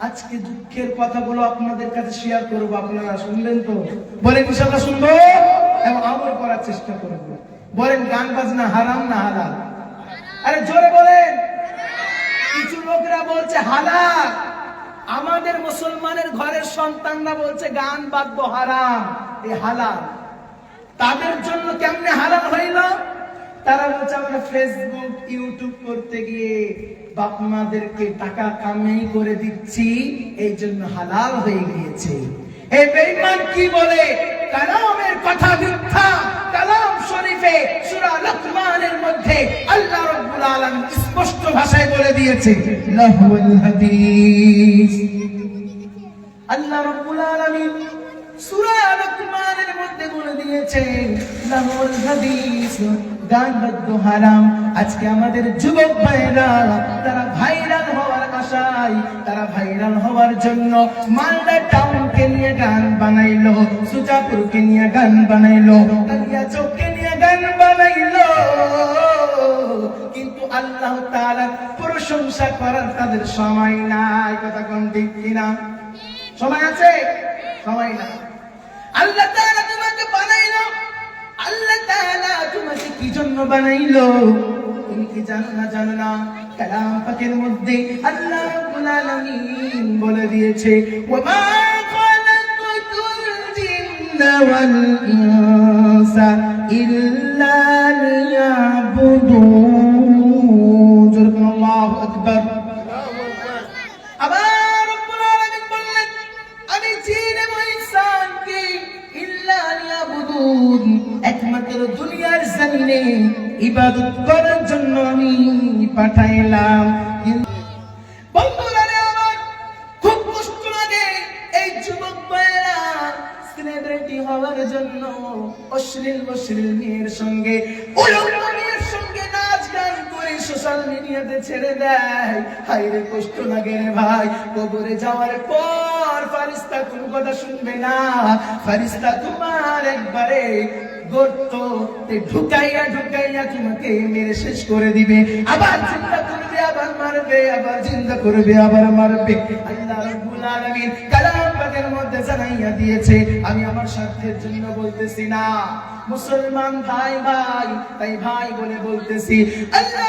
আজকে দুঃখের কথাগুলো আপনাদের কাছে শেয়ার করব, আপনারা শুনলেন তো? বলেন ইনশাল্লাহ শুনব এবং আমল করার চেষ্টা করব। বলেন, গান বাজনা হারাম না হালাল? আরে জোরে বলেন। কিছু লোকরা বলছে, হালাল। আমাদের মুসলমানের ঘরের সন্তানরা বলছে, গান বাদ্য হারাম। এ হালাল। তাদের জন্য কেমনে হালাল হইল? তারা বলছে, আমরা ফেসবুক ইউটিউব করতে গিয়ে বাপ মাদেরকে টাকা কামাই করে দিচ্ছি, এই জন্য হালাল হয়ে গিয়েছে। এই বেঈমান, কি বলে? কালামের কথা মিথ্যা। কালাম শরীফে সূরা লুকমানের মধ্যে আল্লাহ রাব্বুল আলামিন স্পষ্ট ভাষায় বলে দিয়েছে, লাহুল হাদিস। আল্লাহ রাব্বুল আলামিন সূরা লুকমানের মধ্যে বলে দিয়েছেন লাহুল হাদিস। গান বাদ্য হারাম। আজকে আমাদের যুবক ভাইরা, তারা ভাইরাল হওয়ার আশায়, তারা ভাইরাল হওয়ার জন্য মালদা টাউনকে নিয়ে গান বানাইলো, সুজাপুরকে নিয়ে গান বানাইলো কালিয়া চৌককে নিয়ে গান বানাইলো। কিন্তু আল্লাহ তাআলা প্রশংসা করার তাদের সময় নাই। কথা কোন ঠিক কিনা? সময় আছে? সময় না আল্লাহ বানাইলো আল্লাহ তাআলা তোমাকে কি জন্য বানাইলো? তুমি কি জানো না জানো না কালাম পাকের মধ্যে আল্লাহ রাব্বুল আলামিন বলে দিয়েছে ওয়া মা খালাকতুল জিন্না ওয়াল ইনসা ইল্লা লিয়াবুদুন একমাত্র দুনিয়ার জমিনে ইবাদত করার জন্য আমি পাঠাইলাম। বন্ধুরা খুব কষ্ট লাগে এই যুবক ভাইয়েরা সেলিব্রিটি হওয়ার জন্য অশ্লীল অশ্লীল মেয়ের সঙ্গে উলঙ্গ সোশ্যাল মিডিয়াতে ছেড়ে দেয়। হাই রে কষ্ট লাগে রে ভাই, কবরে যাওয়ার পর ফারিস্তা কোন কথা শুনবে না। ফারিস্তা তোমার একবারে ঢুকাইয়া ঢুকাইয়া তোমাকে মেরে শেষ করে দিবে। আবার চিন্তা করবে, আবার মারবে, আবার চিন্তা করবে, আবার মারবে। মধ্যে জানাইয়া দিয়েছে, আমি আমার স্বার্থের জন্য বলতেছি না। মুসলমান ভাই ভাই, তাই ভাই বলে বলতেছি, আল্লাহ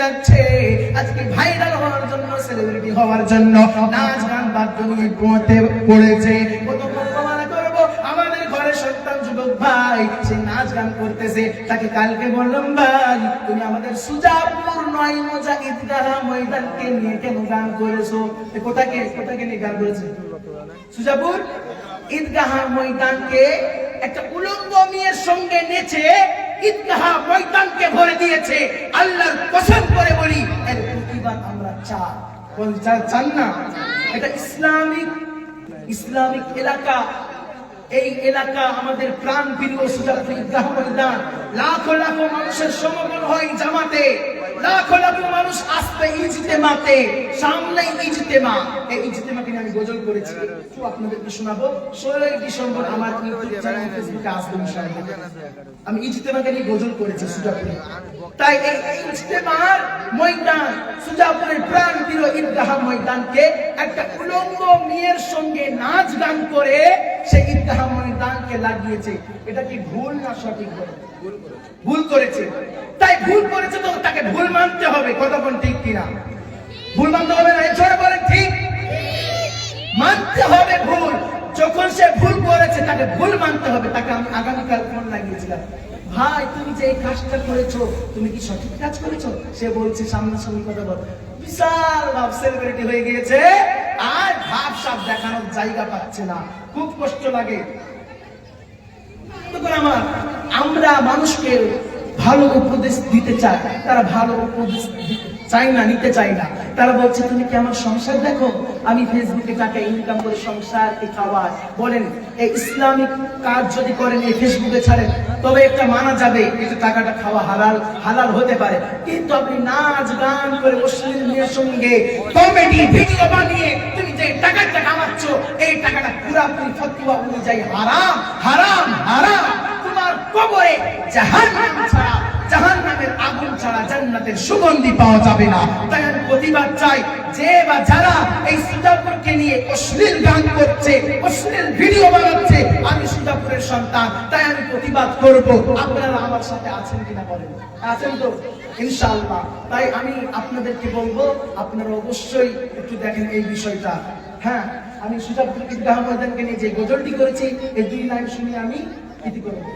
যাচ্ছে। আজকে ভাইরাল হওয়ার জন্য সেলিব্রিটি হওয়ার জন্য নাচ গান পড়েছে। কোথাকে? গান একটা উলঙ্গ মেয়ের সঙ্গে নেচে ঈদগাহ ময়দানকে ভরে দিয়েছে। আল্লাহর প্রতিবাদ আমরা চাই বল চা- চান না। এটা ইসলামিক ইসলামিক এলাকা। এই এলাকা আমাদের প্রাণ প্রিয় সুজাত লাখো লাখো মানুষের সমাগম হয় জামাতে। লাখো লাখো মানুষ আসবে ইজতেমাতে, সামনে ইজতেমা। এই ইজতেমাকে নিয়ে আমি গজল করেছি। একটু আপনাদেরকে শোনাবো। ষোলোই ডিসেম্বর আমার ইউটিউব চ্যানেল ফেসবুকে আসবে ইনশাআল্লাহ। আমি ইজতেমাকে নিয়ে গজল করেছি সুজাপুরে। তাই এই ইজতেমার ময়দান, সুজাপুরের প্রাণ প্রিয় ঈদগাহ ময়দানকে একটা উলঙ্গ মেয়ের সঙ্গে নাচ গান করে সেই ঈদগাহ ময়দানকে লাগিয়েছে। এটা কি ভুল না সঠিক বলে? ভুল করেছে। তাই ভুল করেছে তো তাকে ভুল মানতে হবে, কতক্ষণ ঠিক কিনা? ভুল মানতে হবে না এছাড়া বলেন ঠিক। মানতে হবে ভুল। যখন সে ভুল করেছে, তাকে ভুল মানতে হবে। তাকে আমি আগামীকাল ফোন লাগিয়েছিলাম। ভাই, তুমি যে এই কাজটা করেছ, তুমি কি সঠিক কাজ করেছ? সে বলছে সামনাসামনি কথা বল। বিশাল ভাব সেলিব্রিটি হয়ে গিয়েছে। আর ভাব সাপ দেখানোর জায়গা পাচ্ছে না। খুব কষ্ট লাগে। আমার, আমরা মানুষকে ভালো উপদেশ দিতে চাই তারা ভালো উপদেশ চাই না, নিতে চাই না। তারা বলছে, তুমি কি আমার সংসার দেখো? আমি ফেসবুকে টাকা ইনকাম করে সংসার কি খাওয়ার বলেন, এই ইসলামিক কাজ যদি করেন, এই ফেসবুকে ছাড়েন, তবে একটা মানা যাবে কিন্তু টাকাটা খাওয়া হালাল হালাল হতে পারে। কিন্তু আপনি নাচ গান করে মুসলিম মেয়ের সঙ্গে কমেডি, ভিডিও বানিয়ে তুমি যে টাকাটা কামাচ্ছ, এই টাকাটা পুরাপুরি ফতোয়া অনুযায়ী হারাম হারাম হারাম। তোমার কবরে জাহান্নাম। জান্নাতের সুগন্ধি পাওয়া যাবে না। তাই আমি প্রতিবাদ চাই, যে বা যারা এই সুজাপুরকে নিয়ে অশ্লীল গান করছে, অশ্লীল ভিডিও বানাচ্ছে, আমি সুজাপুরের সন্তান। তাই আমি প্রতিবাদ করব, আপনারা আমার সাথে আছেন কিনা বলেন। আছেন তো? ইনশাআল্লাহ। তাই আমি আপনাদেরকে বলব, আপনারা অবশ্যই একটু দেখেন এই বিষয়টা। হ্যাঁ আমি সুজাপুর ঈদগাহ ময়দানকে নিয়ে যে গজলটি করেছি, এই দুই লাইন শুনে আমি ইতি করব।